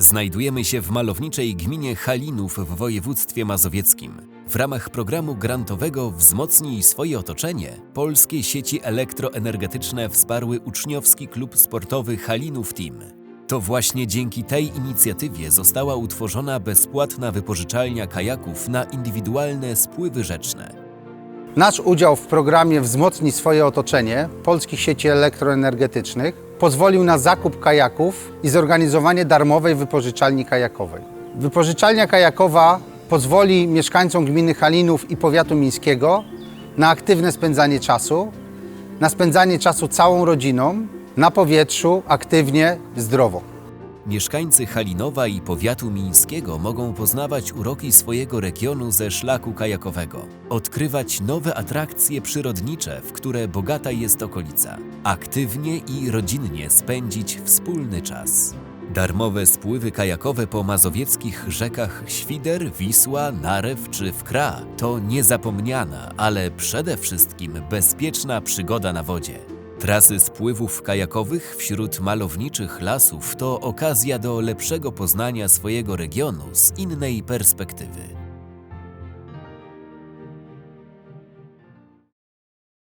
Znajdujemy się w malowniczej gminie Halinów w województwie mazowieckim. W ramach programu grantowego Wzmocnij swoje otoczenie polskie sieci elektroenergetyczne wsparły uczniowski klub sportowy Halinów Team. To właśnie dzięki tej inicjatywie została utworzona bezpłatna wypożyczalnia kajaków na indywidualne spływy rzeczne. Nasz udział w programie Wzmocnij swoje otoczenie polskich sieci elektroenergetycznych pozwolił na zakup kajaków i zorganizowanie darmowej wypożyczalni kajakowej. Wypożyczalnia kajakowa pozwoli mieszkańcom gminy Halinów i powiatu mińskiego na aktywne spędzanie czasu, na spędzanie czasu całą rodziną, na powietrzu, aktywnie, zdrowo. Mieszkańcy Halinowa i powiatu mińskiego mogą poznawać uroki swojego regionu ze szlaku kajakowego, odkrywać nowe atrakcje przyrodnicze, w które bogata jest okolica, aktywnie i rodzinnie spędzić wspólny czas. Darmowe spływy kajakowe po mazowieckich rzekach Świder, Wisła, Narew czy Wkra to niezapomniana, ale przede wszystkim bezpieczna przygoda na wodzie. Trasy spływów kajakowych wśród malowniczych lasów to okazja do lepszego poznania swojego regionu z innej perspektywy.